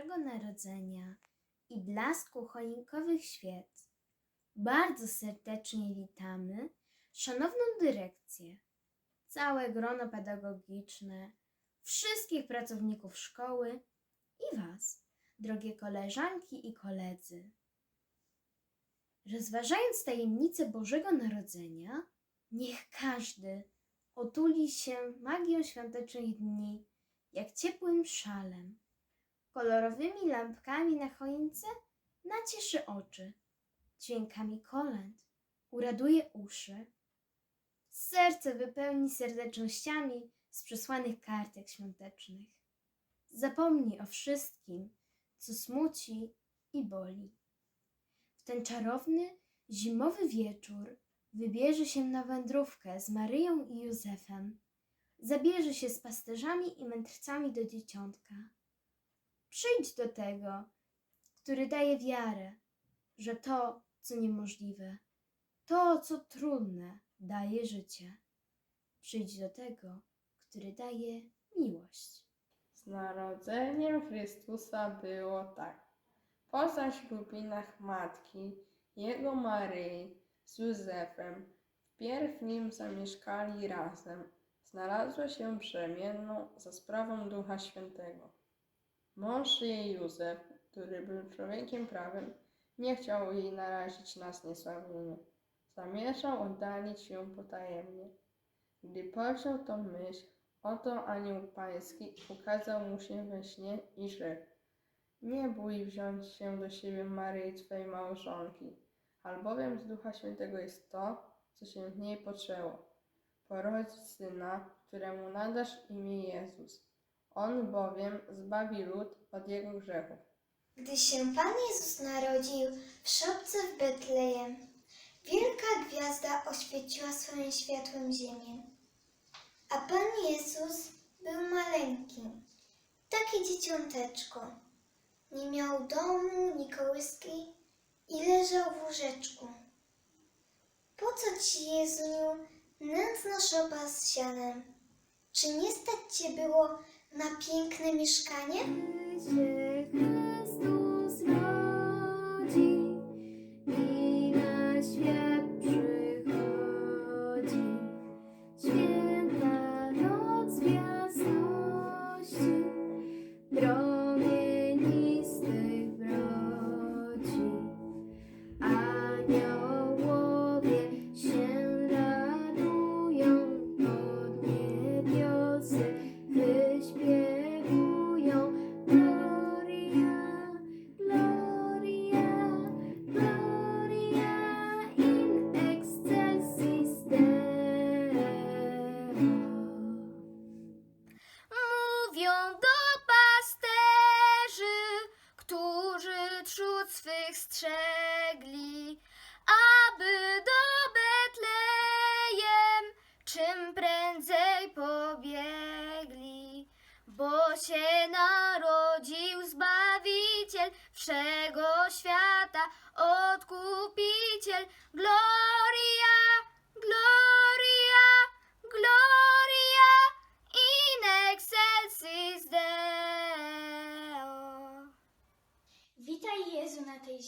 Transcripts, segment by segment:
Bożego Narodzenia i blasku choinkowych świec bardzo serdecznie witamy szanowną dyrekcję, całe grono pedagogiczne, wszystkich pracowników szkoły i Was, drogie koleżanki i koledzy. Rozważając tajemnicę Bożego Narodzenia, niech każdy otuli się magią świątecznych dni, jak ciepłym szalem. Kolorowymi lampkami na choince nacieszy oczy, dźwiękami kolęd uraduje uszy. Serce wypełni serdecznościami z przesłanych kartek świątecznych. Zapomnij o wszystkim, co smuci i boli. W ten czarowny, zimowy wieczór wybierze się na wędrówkę z Maryją i Józefem. Zabierze się z pasterzami i mędrcami do dzieciątka. Przyjdź do tego, który daje wiarę, że to, co niemożliwe, to, co trudne, daje życie. Przyjdź do tego, który daje miłość. Z narodzeniem Chrystusa było tak. Po zaślubinach matki, jego Maryi z Józefem, wpierw nim zamieszkali razem, znalazła się brzemienną za sprawą Ducha Świętego. Mąż jej Józef, który był człowiekiem prawym, nie chciał jej narazić na zniesławienie. Zamierzał oddalić ją potajemnie. Gdy począł tą myśl, Oto anioł pański ukazał mu się we śnie i rzekł: Nie bój wziąć się do siebie Maryi, twej małżonki, albowiem z Ducha Świętego jest to, co się w niej poczęło. Porodzi syna, któremu nadasz imię Jezus. On bowiem zbawi lud od jego grzechów. Gdy się Pan Jezus narodził w szopce w Betlejem, wielka gwiazda oświeciła swoim światłem ziemię. A Pan Jezus był maleńki, takie dzieciąteczko. Nie miał domu, ni kołyski i leżał w łóżeczku. Po co ci, Jezuniu, nędzna szopa z sianem? Czy nie stać cię było na piękne mieszkanie?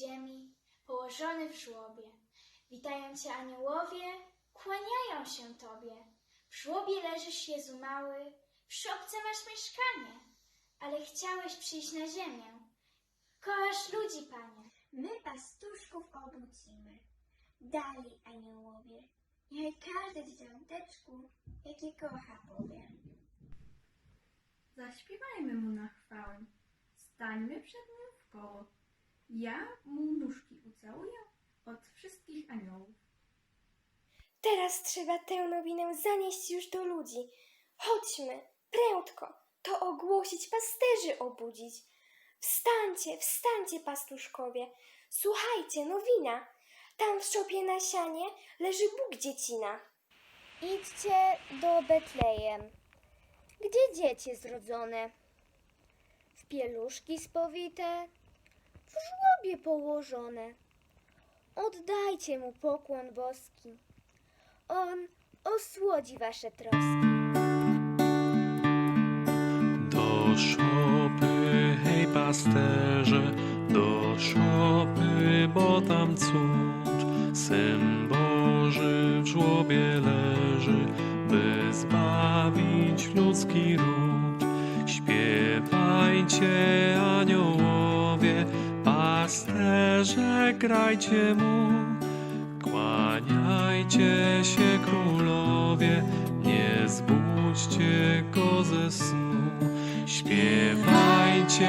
Ziemi, położony w żłobie. Witają Cię aniołowie, kłaniają się Tobie. W żłobie leżysz Jezu mały, w szopce masz mieszkanie, ale chciałeś przyjść na ziemię. Kochasz ludzi, Panie. My pastuszków obudzimy. Dali aniołowie. Niech każdy dzieciąteczku, jakie kocha powie. Zaśpiewajmy mu na chwałę, stańmy przed nim w koło. Ja mu nóżki ucałuję od wszystkich aniołów. Teraz trzeba tę nowinę zanieść już do ludzi. Chodźmy, prędko, to ogłosić, pasterzy obudzić. Wstańcie, wstańcie, pastuszkowie. Słuchajcie, nowina. Tam w szopie na sianie leży Bóg dziecina. Idźcie do Betlejem, gdzie dziecię zrodzone, w pieluszki spowite, w żłobie położone. Oddajcie mu pokłon boski, on osłodzi wasze troski. Do szopy pasterze do szopy, bo tam cud. Syn Boży w żłobie leży, by zbawić ludzki ród. Śpiewajcie, aniołowie, pasterze, grajcie mu. Kłaniajcie się, królowie, nie zbudźcie go ze snu. Śpiewajcie,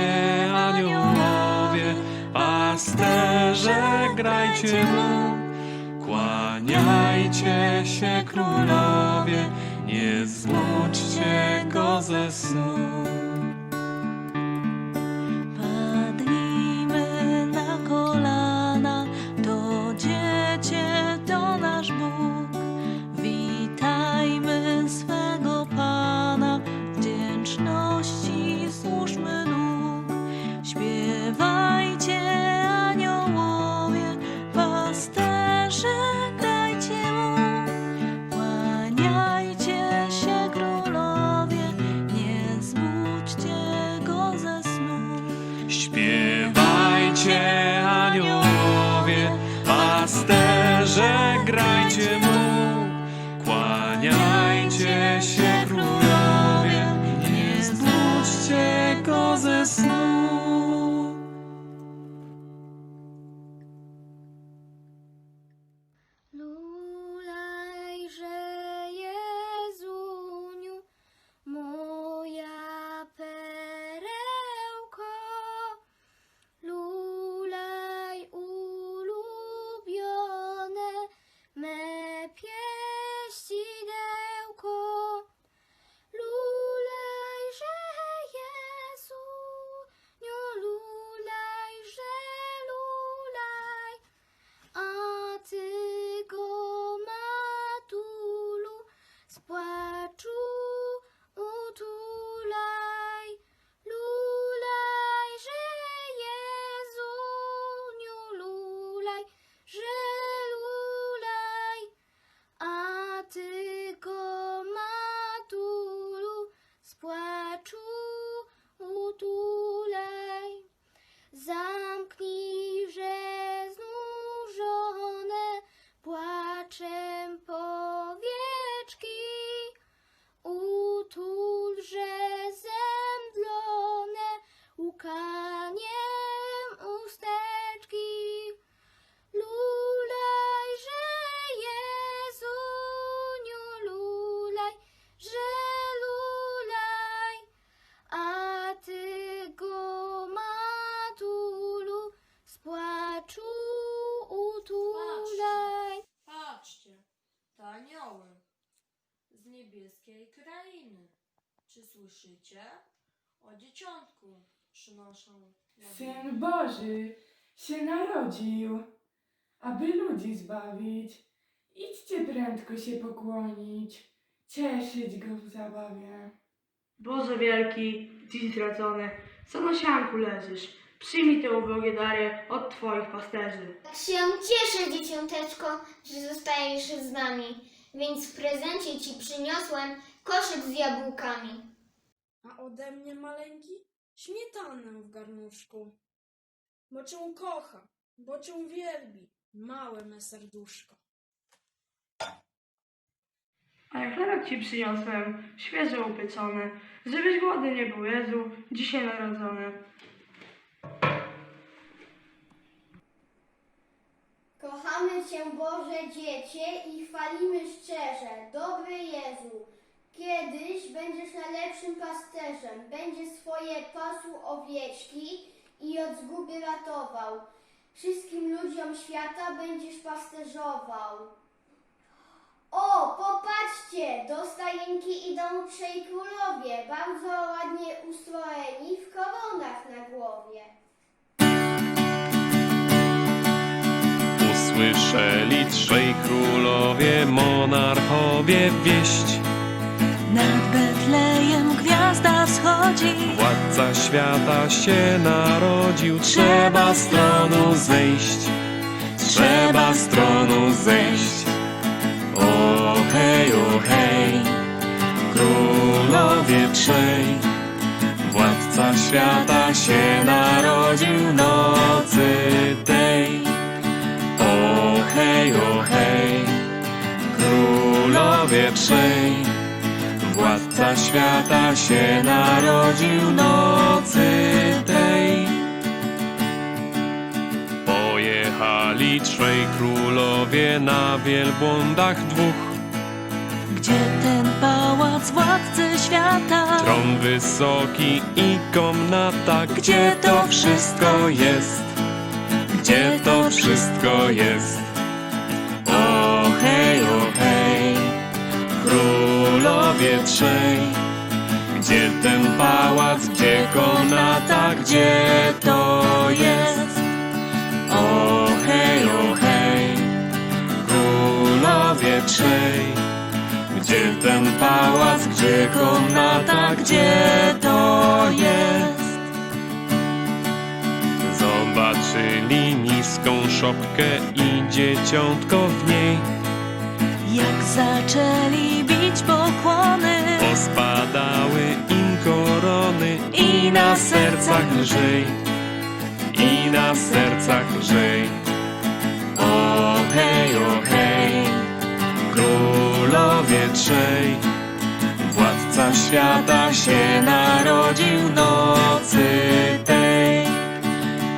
aniołowie, pasterze, grajcie mu. Kłaniajcie się, królowie, nie zbudźcie go ze snu. Słyszycie? O dzieciątku przynoszą. Syn Boży się narodził, aby ludzi zbawić. Idźcie prędko się pokłonić, cieszyć go w zabawie. Boże wielki, dziś zdradzony, co na sianku leżysz? Przyjmij te ubogie dary od Twoich pasterzy. Tak się cieszę, dzieciąteczko, że zostajesz z nami, więc w prezencie ci przyniosłem koszyk z jabłkami. A ode mnie maleńki? Śmietanę w garnuszku. Bo cię kocha, bo cię wielbi, małe me serduszko. A ja chlebek Ci przyniosłem, świeżo upieczony, żebyś głodny nie był, Jezu, dzisiaj narodzony. Kochamy Cię Boże Dziecię i chwalimy szczerze, dobry Jezu. Kiedyś będziesz najlepszym pasterzem, będziesz swoje pasł owieczki i od zguby ratował. Wszystkim ludziom świata będziesz pasterzował. O, popatrzcie, do stajenki idą trzej królowie, bardzo ładnie ustrojeni w koronach na głowie. Usłyszeli trzej królowie, monarchowie wieść. Nad Betlejem gwiazda wschodzi, Władca świata się narodził, trzeba z tronu zejść, trzeba z tronu zejść. O hej, o hej, królowie trzej, władca Władca świata się narodził nocy tej. O hej, o hej, królowie trzej. Władca świata się narodził nocy tej. Pojechali trzej królowie na wielbłądach dwóch. Gdzie ten pałac władcy świata? Tron wysoki i komnata, gdzie to wszystko jest? Gdzie to wszystko jest? Królowie trzej. Gdzie ten pałac, gdzie komnata, gdzie to jest? O hej, o hej, królowie trzej. Gdzie ten pałac, gdzie komnata, gdzie to jest? Zobaczyli niską szopkę i dzieciątko w niej. Jak zaczęli bić pokłony Pospadały im korony i na sercach lżej, i na sercach lżej. O hej, o hej, królowie trzej, władca świata się narodził nocy tej.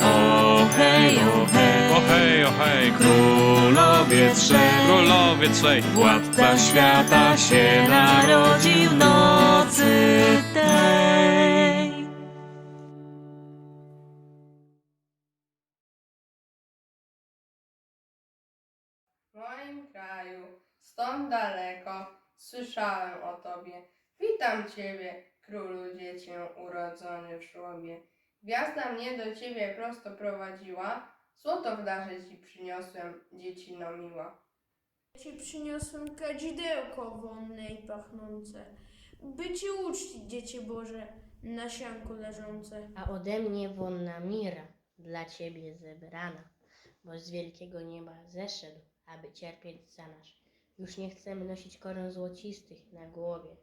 O hej, o hej, o hej, o hej, królowie trzej, królowie trzej, władca świata się narodził nocy tej. W moim kraju, stąd daleko, słyszałem o tobie. Witam ciebie, królu dziecię urodzony w żłobie. Gwiazda mnie do ciebie prosto prowadziła, złoto w darze ci przyniosłem, dziecino miła. Ci przyniosłem kadzidełko wonne i pachnące, by ci uczcić, dziecię Boże, na sianku leżące. a ode mnie wonna mira dla ciebie zebrana, bo z wielkiego nieba zeszedł, aby cierpieć za nas. Już nie chcemy nosić koron złocistych na głowie,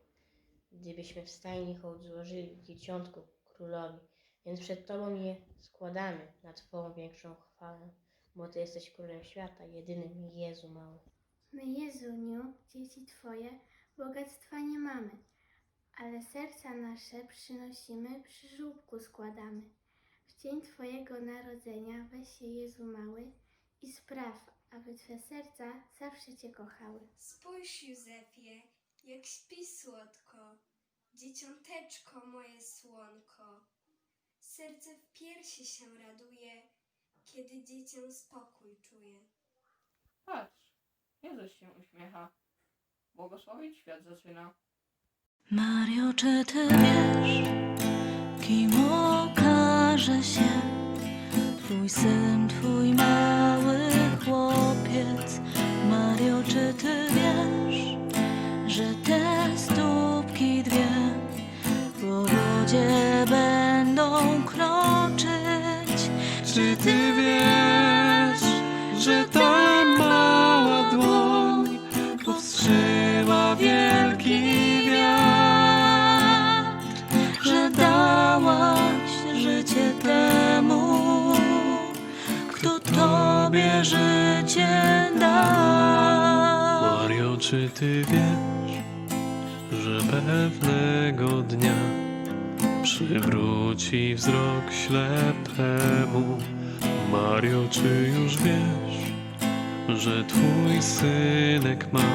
gdybyśmy w stajni hołd złożyli dzieciątku królowi, więc przed Tobą je składamy na Twą większą chwałę, bo Ty jesteś królem świata, jedynym Jezu mały. My, Jezuniu, dzieci Twoje, bogactwa nie mamy, ale serca nasze przynosimy, przy żłóbku składamy. W dzień Twojego narodzenia weź się Jezu mały i spraw, aby Twe serca zawsze Cię kochały. Spójrz, Józefie, jak śpi słodko, dzieciąteczko moje słonko. Serce w piersi się raduje, kiedy dziecię spokój czuje. Patrz, Jezus się uśmiecha. Błogosławić świat zaczyna. Mario, czy ty wiesz, kim okaże się twój syn, twój mały tobie życie dał. Mario, czy ty wiesz, że pewnego dnia przywróci wzrok ślepemu? Mario, czy już wiesz, że twój synek ma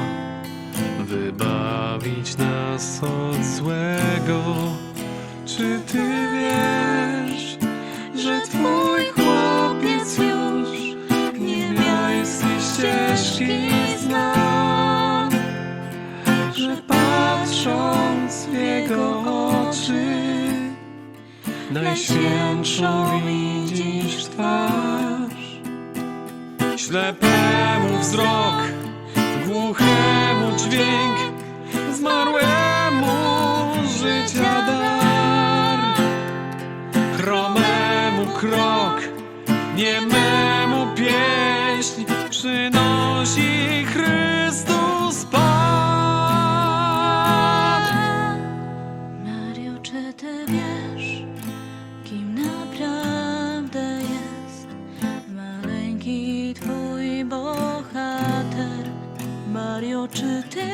wybawić nas od złego? Czy ty wiesz, najświętszą widzisz twarz. Ślepemu wzrok, głuchemu dźwięk, zmarłemu życia dar. Chromemu krok, niememu pieśń przynosi Chrystus Pan. Mario, czy ty wiesz, kim naprawdę jest maleńki twój bohater. Mario, czy ty?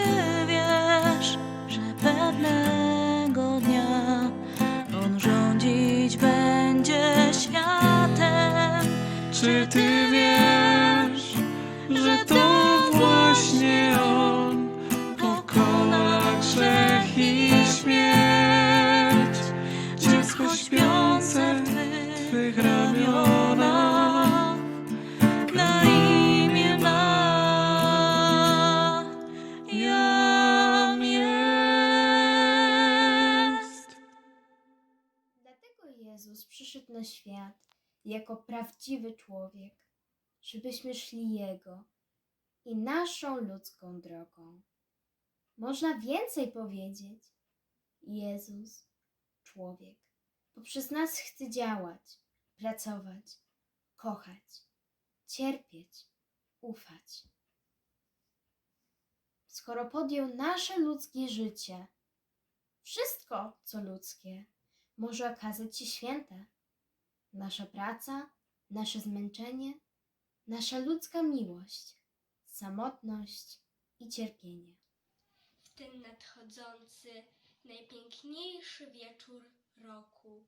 Jako prawdziwy człowiek, żebyśmy szli Jego i naszą ludzką drogą. Można więcej powiedzieć. Jezus, człowiek, poprzez nas chce działać, pracować, kochać, cierpieć, ufać. Skoro podjął nasze ludzkie życie, wszystko, co ludzkie, może okazać się święte. Nasza praca, nasze zmęczenie, nasza ludzka miłość, samotność i cierpienie. w ten nadchodzący, najpiękniejszy wieczór roku,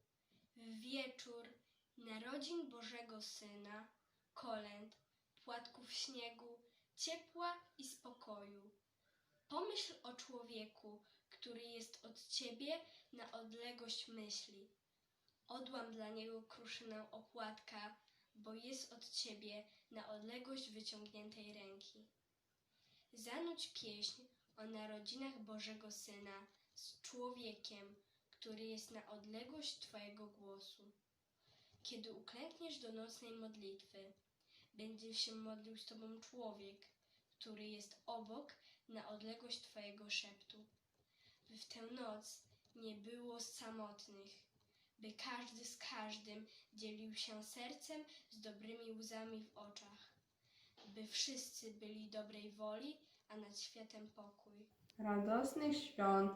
w wieczór narodzin Bożego Syna, kolęd, płatków śniegu, ciepła i spokoju. Pomyśl o człowieku, który jest od ciebie na odległość myśli. Odłam dla niego kruszynę opłatka, bo jest od ciebie na odległość wyciągniętej ręki. Zanudź pieśń o narodzinach Bożego Syna z człowiekiem, który jest na odległość Twojego głosu. Kiedy uklękniesz do nocnej modlitwy, będzie się modlił z Tobą człowiek, który jest obok na odległość Twojego szeptu. By w tę noc nie było samotnych, by każdy z każdym dzielił się sercem z dobrymi łzami w oczach, by wszyscy byli dobrej woli, a nad światem pokój. radosnych świąt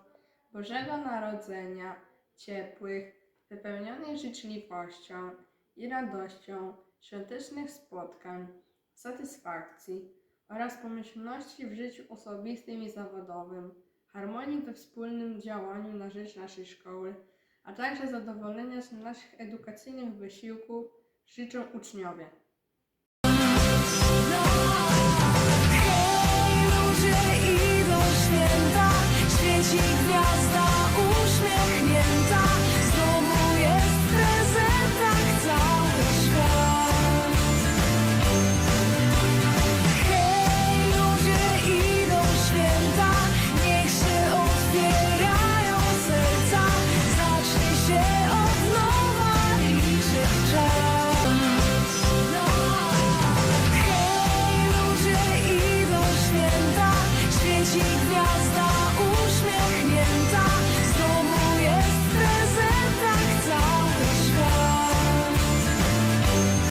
Bożego Narodzenia, ciepłych, wypełnionych życzliwością i radością, świątecznych spotkań, satysfakcji oraz pomyślności w życiu osobistym i zawodowym, harmonii we wspólnym działaniu na rzecz naszej szkoły, a także zadowolenia z naszych edukacyjnych wysiłków życzą uczniowie. Hej, ludzie, idą święta, gwiazda.